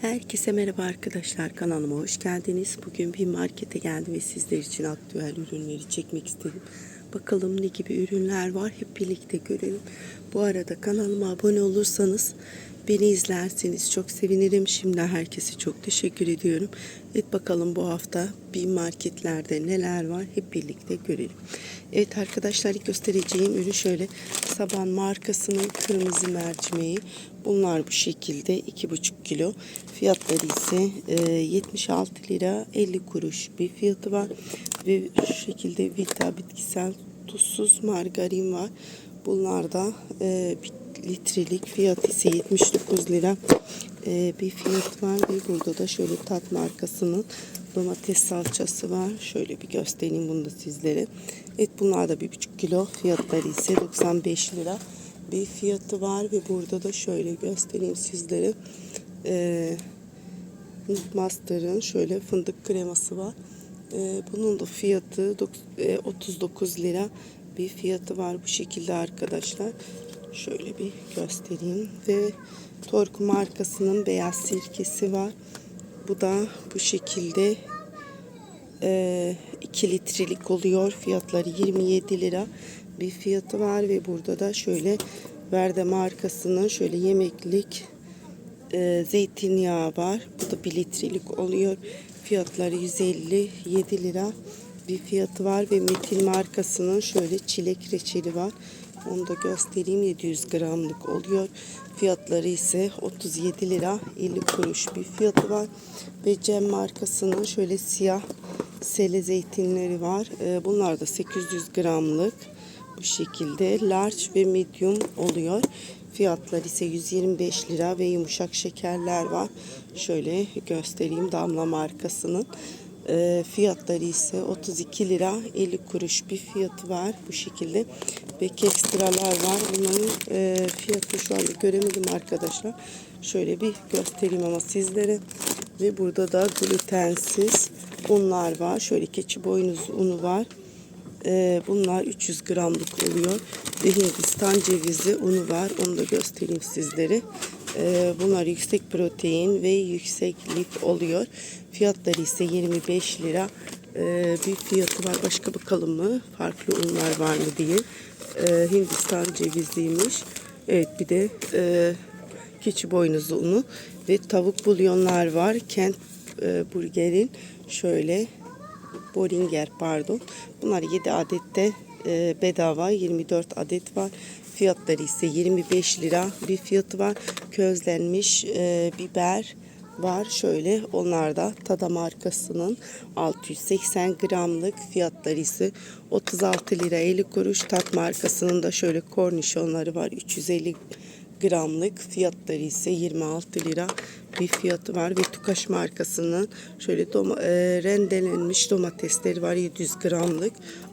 Herkese merhaba arkadaşlar kanalıma hoş geldiniz. Bugün bir markete geldim ve sizler için aktüel ürünleri çekmek istedim. Bakalım ne gibi ürünler var hep birlikte görelim. Bu arada kanalıma abone olursanız beni izlerseniz çok sevinirim. Şimdi herkese çok teşekkür ediyorum. Evet bakalım bu hafta bir marketlerde neler var hep birlikte görelim. Evet arkadaşlar ilk göstereceğim ürün şöyle Saban markasının kırmızı mercimeği. Bunlar bu şekilde 2,5 kilo. Fiyatları ise e, 76 lira 50 kuruş bir fiyatı var. Ve şu şekilde Vita bitkisel tuzsuz margarin var. Bunlar da e, bir litrelik fiyat ise 79 lira e, bir fiyat var. Ve burada da şöyle tat markasının domates salçası var. Şöyle bir göstereyim bunu da sizlere. Evet bunlar da 1,5 kilo. Fiyatları ise 95 lira bir fiyatı var ve burada da şöyle göstereyim sizlere. Ee, Master'ın şöyle fındık kreması var. Ee, bunun da fiyatı dok- e, 39 lira bir fiyatı var bu şekilde arkadaşlar. Şöyle bir göstereyim ve Tork markasının beyaz sirkesi var. Bu da bu şekilde 2 litrelik oluyor. Fiyatları 27 lira bir fiyatı var ve burada da şöyle Verde markasının şöyle yemeklik e, zeytinyağı var. Bu da 1 litrelik oluyor. Fiyatları 157 lira bir fiyatı var ve Metin markasının şöyle çilek reçeli var. Onu da göstereyim 700 gramlık oluyor. Fiyatları ise 37 lira 50 kuruş bir fiyatı var. Ve Cem markasının şöyle siyah sele zeytinleri var. Ee, Bunlar da 800 gramlık bu şekilde large ve medium oluyor. Fiyatlar ise 125 lira ve yumuşak şekerler var. Şöyle göstereyim Damla markasının. Ee, fiyatları ise 32 lira 50 kuruş bir fiyatı var bu şekilde. Ve ekstralar var. Bunların e, fiyatı şu anda göremedim arkadaşlar. Şöyle bir göstereyim ama sizlere. Ve burada da glutensiz unlar var. Şöyle keçi boynuz unu var. Ee, bunlar 300 gramlık oluyor. Ve Hindistan cevizi unu var. Onu da göstereyim sizlere. Ee, bunlar yüksek protein ve yüksek lif oluyor. Fiyatları ise 25 lira ee, bir fiyatı var. Başka bakalım mı? Farklı unlar var mı diye. Ee, Hindistan ceviziymiş. Evet bir de e, keçi boynuzu unu ve tavuk bulyonlar var. Kent e, burgerin şöyle Boringer pardon. Bunlar 7 adette e, bedava 24 adet var. Fiyatları ise 25 lira bir fiyatı var. Közlenmiş e, biber var. Şöyle onlar da Tada markasının 680 gramlık fiyatları ise 36 lira 50 kuruş. Tat markasının da şöyle kornişonları var. 350 gramlık fiyatları ise 26 lira bir fiyatı var ve Tukaş markasının şöyle doma- e, rendelenmiş domatesleri var 700 gramlık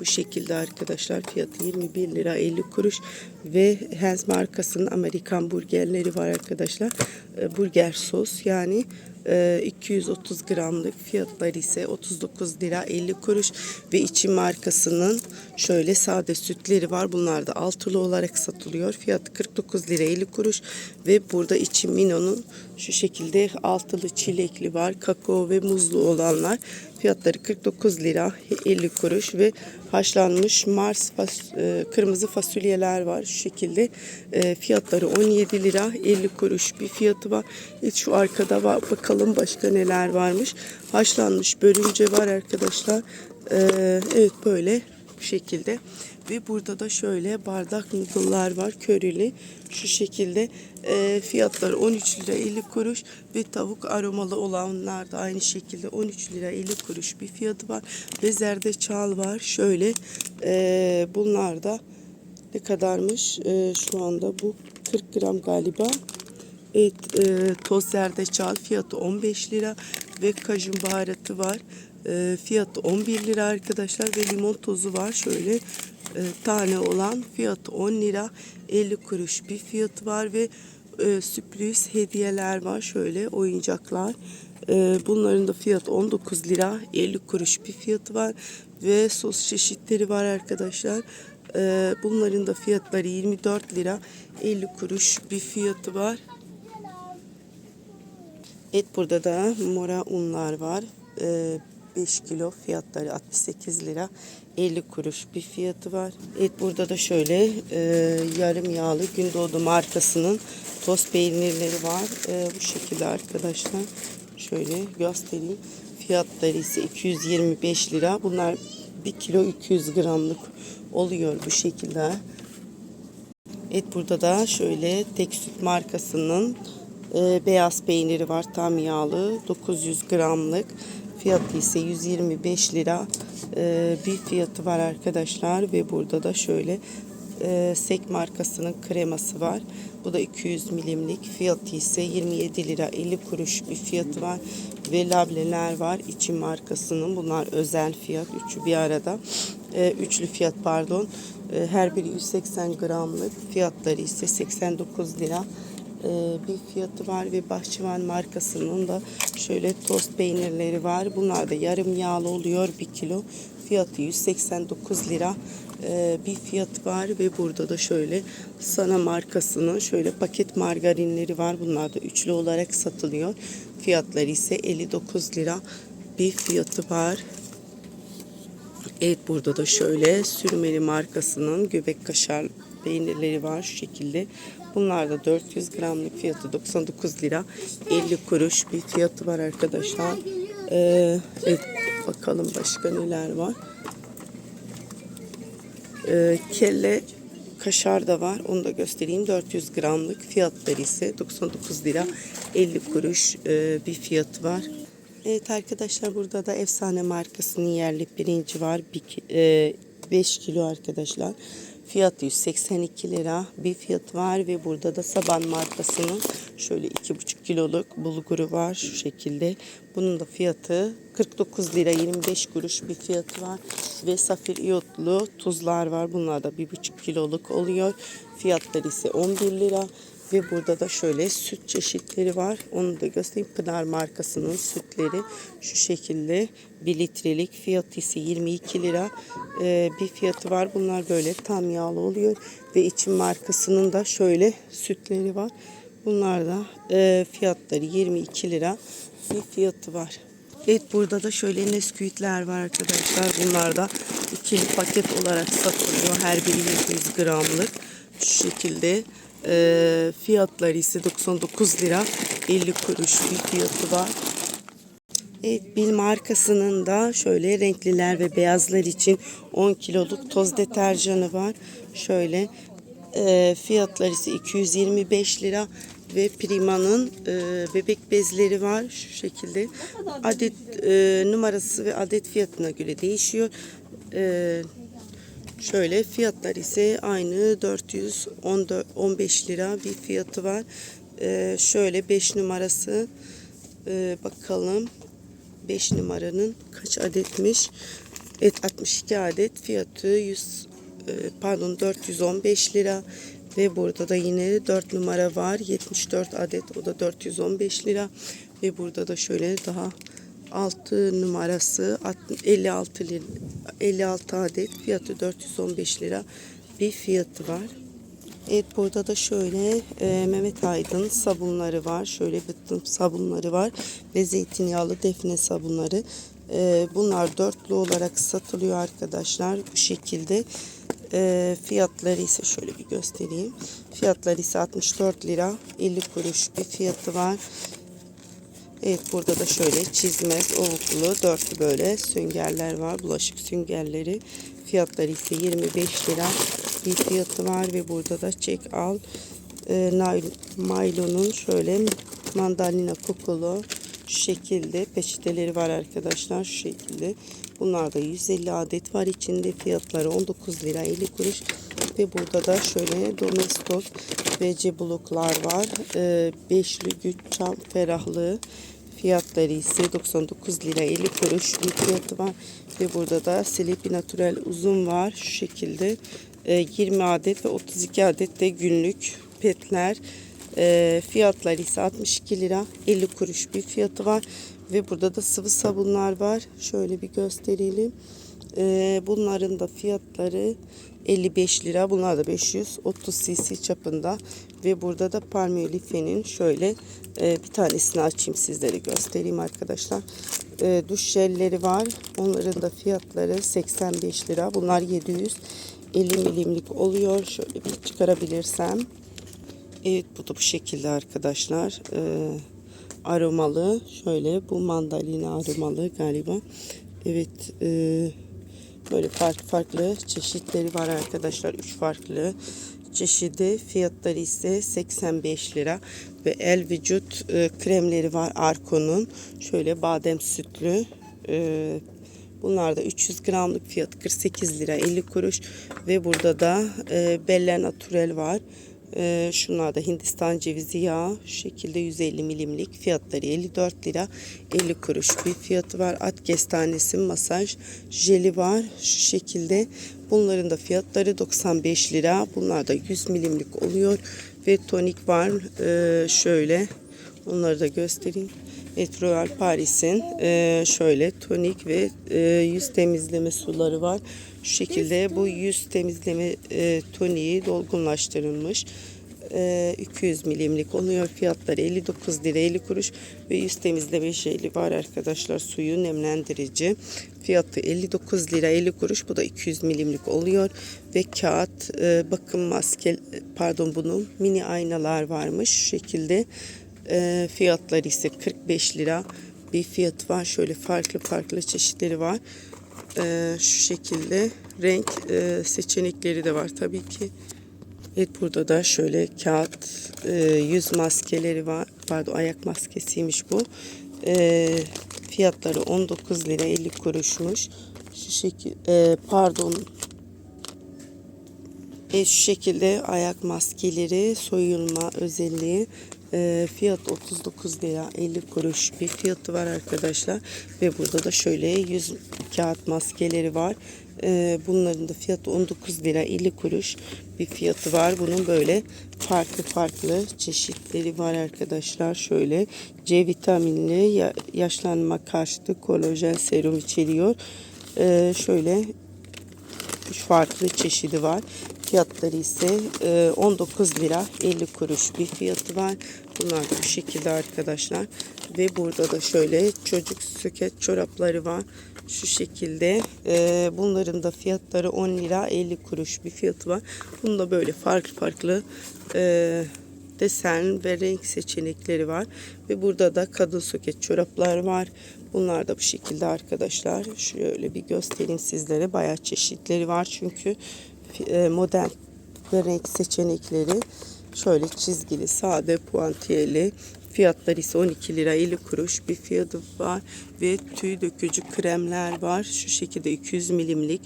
bu şekilde arkadaşlar fiyatı 21 lira 50 kuruş ve Heinz markasının Amerikan burgerleri var arkadaşlar E, burger sos yani e, 230 gramlık fiyatları ise 39 lira 50 kuruş ve içi markasının şöyle sade sütleri var. Bunlar da altılı olarak satılıyor. Fiyatı 49 lira 50 kuruş ve burada içi Mino'nun şu şekilde altılı çilekli var. Kakao ve muzlu olanlar. Fiyatları 49 lira 50 kuruş ve haşlanmış Mars fas- e, kırmızı fasulyeler var şu şekilde. E, fiyatları 17 lira 50 kuruş bir fiyatı var. Evet, şu arkada var. Bakalım başka neler varmış. Haşlanmış börülce var arkadaşlar. E, evet böyle bu şekilde. Ve burada da şöyle bardak noodle'lar var körili. Şu şekilde e, fiyatları 13 lira 50 kuruş ve tavuk aromalı olanlar da aynı şekilde 13 lira 50 kuruş bir fiyatı var. Ve zerdeçal var. Şöyle e, bunlar da ne kadarmış? E, şu anda bu 40 gram galiba. Evet, e, toz zerdeçal fiyatı 15 lira ve kajun baharatı var. E, fiyatı 11 lira arkadaşlar ve limon tozu var. Şöyle tane olan fiyatı 10 lira 50 kuruş bir fiyatı var ve e, sürpriz hediyeler var. Şöyle oyuncaklar. E, bunların da fiyatı 19 lira 50 kuruş bir fiyatı var ve sos çeşitleri var arkadaşlar. E, bunların da fiyatları 24 lira 50 kuruş bir fiyatı var. Evet burada da mora unlar var. Ee, 5 kilo fiyatları 68 lira 50 kuruş bir fiyatı var. Evet burada da şöyle e, yarım yağlı Gündoğdu markasının toz peynirleri var. E, bu şekilde arkadaşlar. Şöyle göstereyim. Fiyatları ise 225 lira. Bunlar 1 kilo 200 gramlık oluyor bu şekilde. Evet burada da şöyle tek süt markasının e, beyaz peyniri var tam yağlı 900 gramlık fiyatı ise 125 lira e, bir fiyatı var arkadaşlar ve burada da şöyle e, Sek markasının kreması var. Bu da 200 milimlik fiyatı ise 27 lira 50 kuruş bir fiyatı var. Ve labneler var için markasının bunlar özel fiyat üçü bir arada. E, üçlü fiyat pardon. Her biri 180 gramlık fiyatları ise 89 lira bir fiyatı var ve Bahçıvan markasının da şöyle tost peynirleri var. Bunlar da yarım yağlı oluyor 1 kilo. Fiyatı 189 lira e, bir fiyatı var ve burada da şöyle Sana markasının şöyle paket margarinleri var. Bunlar da üçlü olarak satılıyor. Fiyatları ise 59 lira bir fiyatı var. Evet burada da şöyle sürmeli markasının göbek kaşar peynirleri var şu şekilde. Bunlar da 400 gramlık fiyatı 99 lira 50 kuruş bir fiyatı var arkadaşlar. Ee, evet, bakalım başka neler var. Ee, kelle kaşar da var. Onu da göstereyim. 400 gramlık fiyatları ise 99 lira 50 kuruş e, bir fiyatı var. Evet arkadaşlar burada da efsane markasının yerli pirinci var. 5 kilo arkadaşlar. Fiyatı 182 lira bir fiyat var ve burada da Saban markasının şöyle 2,5 kiloluk bulguru var şu şekilde. Bunun da fiyatı 49 lira 25 kuruş bir fiyatı var ve safir iyotlu tuzlar var. Bunlar da 1,5 kiloluk oluyor. Fiyatları ise 11 lira. Ve burada da şöyle süt çeşitleri var. Onu da göstereyim. Pınar markasının sütleri şu şekilde 1 litrelik fiyatı ise 22 lira Ee, bir fiyatı var. Bunlar böyle tam yağlı oluyor. Ve için markasının da şöyle sütleri var. Bunlar da e, fiyatları 22 lira bir fiyatı var. Evet burada da şöyle Nesquik'ler var arkadaşlar. Bunlar da ikili paket olarak satılıyor. Her biri 700 gramlık. Şu şekilde e, fiyatları ise 99 lira 50 kuruş bir fiyatı var. Evet, Bil markasının da şöyle renkliler ve beyazlar için 10 kiloluk toz deterjanı var. Şöyle e, fiyatları ise 225 lira ve Prima'nın e, bebek bezleri var şu şekilde. Adet e, numarası ve adet fiyatına göre değişiyor. E, Şöyle fiyatlar ise aynı. 415 lira bir fiyatı var. Ee, şöyle 5 numarası ee, bakalım. 5 numaranın kaç adetmiş? Evet 62 adet fiyatı 100 e, pardon 415 lira. Ve burada da yine 4 numara var. 74 adet o da 415 lira. Ve burada da şöyle daha 6 numarası 56 lira 56 adet fiyatı 415 lira bir fiyatı var. Evet burada da şöyle e, Mehmet Aydın sabunları var. Şöyle bıttım sabunları var ve zeytinyağlı defne sabunları. E, bunlar dörtlü olarak satılıyor arkadaşlar bu şekilde. E, fiyatları ise şöyle bir göstereyim. Fiyatları ise 64 lira 50 kuruş bir fiyatı var. Evet burada da şöyle çizmez ovuklu dörtlü böyle süngerler var. Bulaşık süngerleri. Fiyatları ise 25 lira bir fiyatı var ve burada da çek al e, Milo'nun şöyle mandalina kokulu şu şekilde peçeteleri var arkadaşlar şu şekilde. Bunlar da 150 adet var içinde fiyatları 19 lira 50 kuruş ve burada da şöyle domestos ve cebloklar var. E, beşli güç çam ferahlığı Fiyatları ise 99 lira 50 kuruş bir fiyatı var. Ve burada da Sleepy Natural uzun var. Şu şekilde 20 adet ve 32 adet de günlük petler. E, fiyatları ise 62 lira 50 kuruş bir fiyatı var. Ve burada da sıvı sabunlar var. Şöyle bir gösterelim. Ee, bunların da fiyatları 55 lira. Bunlar da 530 cc çapında. Ve burada da Palmolive'nin şöyle e, bir tanesini açayım sizlere göstereyim arkadaşlar. E, duş jelleri var. Onların da fiyatları 85 lira. Bunlar 750 milimlik oluyor. Şöyle bir çıkarabilirsem. Evet bu da bu şekilde arkadaşlar. Ee, aromalı. Şöyle bu mandalina aromalı galiba. Evet. E, böyle farklı farklı çeşitleri var arkadaşlar. Üç farklı çeşidi. Fiyatları ise 85 lira. Ve el vücut e, kremleri var Arko'nun. Şöyle badem sütlü. E, Bunlar da 300 gramlık fiyat 48 lira 50 kuruş. Ve burada da e, Bella Naturel var. Ee, şunlar da Hindistan cevizi yağı şu şekilde 150 milimlik fiyatları 54 lira 50 kuruş bir fiyatı var. At kestanesi masaj jeli var şu şekilde. Bunların da fiyatları 95 lira. Bunlar da 100 milimlik oluyor ve tonik var. Ee, şöyle onları da göstereyim. Evet Royal Paris'in e, şöyle tonik ve e, yüz temizleme suları var. Şu şekilde bu yüz temizleme e, toniği dolgunlaştırılmış. E, 200 milimlik oluyor. Fiyatları 59 lira 50 kuruş ve yüz temizleme jeli var arkadaşlar. Suyu nemlendirici. Fiyatı 59 lira 50 kuruş. Bu da 200 milimlik oluyor. Ve kağıt e, bakım maske pardon bunun mini aynalar varmış. Şu şekilde e, fiyatları ise 45 lira bir fiyat var. Şöyle farklı farklı çeşitleri var. E, şu şekilde renk e, seçenekleri de var tabii ki. Evet burada da şöyle kağıt e, yüz maskeleri var. Pardon ayak maskesiymiş bu. E, fiyatları 19 lira 50 kuruşmuş. Şu şekil e, pardon e, şu şekilde ayak maskeleri soyulma özelliği e, fiyat 39 lira 50 kuruş bir fiyatı var arkadaşlar. Ve burada da şöyle 100 kağıt maskeleri var. E, bunların da fiyatı 19 lira 50 kuruş bir fiyatı var. Bunun böyle farklı farklı çeşitleri var arkadaşlar. Şöyle C vitaminli ya- yaşlanma karşıtı kolajen serum içeriyor. E, şöyle farklı çeşidi var. Fiyatları ise e, 19 lira 50 kuruş bir fiyatı var. Bunlar bu şekilde arkadaşlar. Ve burada da şöyle çocuk söket çorapları var. Şu şekilde. E, bunların da fiyatları 10 lira 50 kuruş bir fiyatı var. Bunda böyle farklı farklı e, desen ve renk seçenekleri var. Ve burada da kadın soket çoraplar var. Bunlar da bu şekilde arkadaşlar. Şöyle bir göstereyim sizlere. Bayağı çeşitleri var çünkü e, model ve renk seçenekleri şöyle çizgili, sade, puantiyeli. Fiyatları ise 12 lira 50 kuruş bir fiyatı var ve tüy dökücü kremler var. Şu şekilde 200 milimlik.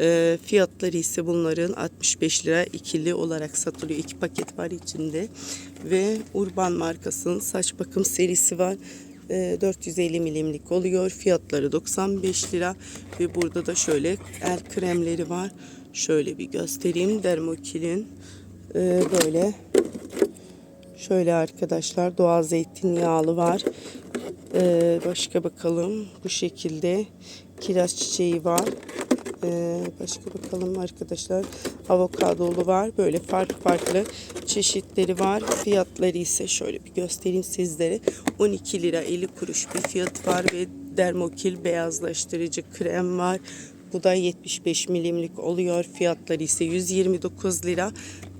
E, fiyatları ise bunların 65 lira ikili olarak satılıyor. İki paket var içinde ve Urban markasının saç bakım serisi var. E, 450 milimlik oluyor. Fiyatları 95 lira ve burada da şöyle el kremleri var. Şöyle bir göstereyim. Dermokil'in e, böyle şöyle arkadaşlar doğal zeytinyağlı var. E, başka bakalım bu şekilde kiraz çiçeği var. E, başka bakalım arkadaşlar avokadolu var. Böyle farklı farklı çeşitleri var. Fiyatları ise şöyle bir göstereyim sizlere. 12 lira 50 kuruş bir fiyat var ve Dermokil beyazlaştırıcı krem var. Bu da 75 milimlik oluyor. Fiyatları ise 129 lira.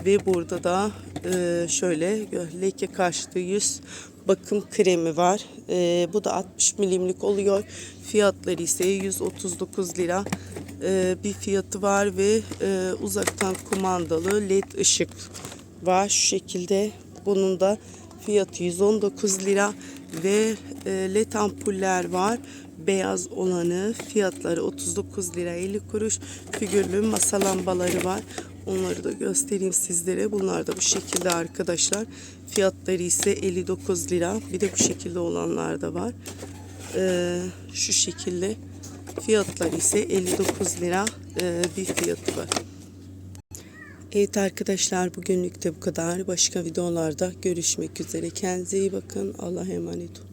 Ve burada da e, şöyle leke karşıtı yüz bakım kremi var. E, bu da 60 milimlik oluyor. Fiyatları ise 139 lira e, bir fiyatı var ve e, uzaktan kumandalı led ışık var. Şu şekilde bunun da fiyatı 119 lira ve e, led ampuller var. Beyaz olanı fiyatları 39 lira 50 kuruş. Figürlü masa lambaları var. Onları da göstereyim sizlere. Bunlar da bu şekilde arkadaşlar. Fiyatları ise 59 lira. Bir de bu şekilde olanlar da var. Ee, şu şekilde. Fiyatları ise 59 lira ee, bir fiyatı var. Evet arkadaşlar bugünlük de bu kadar. Başka videolarda görüşmek üzere. Kendinize iyi bakın. Allah'a emanet olun.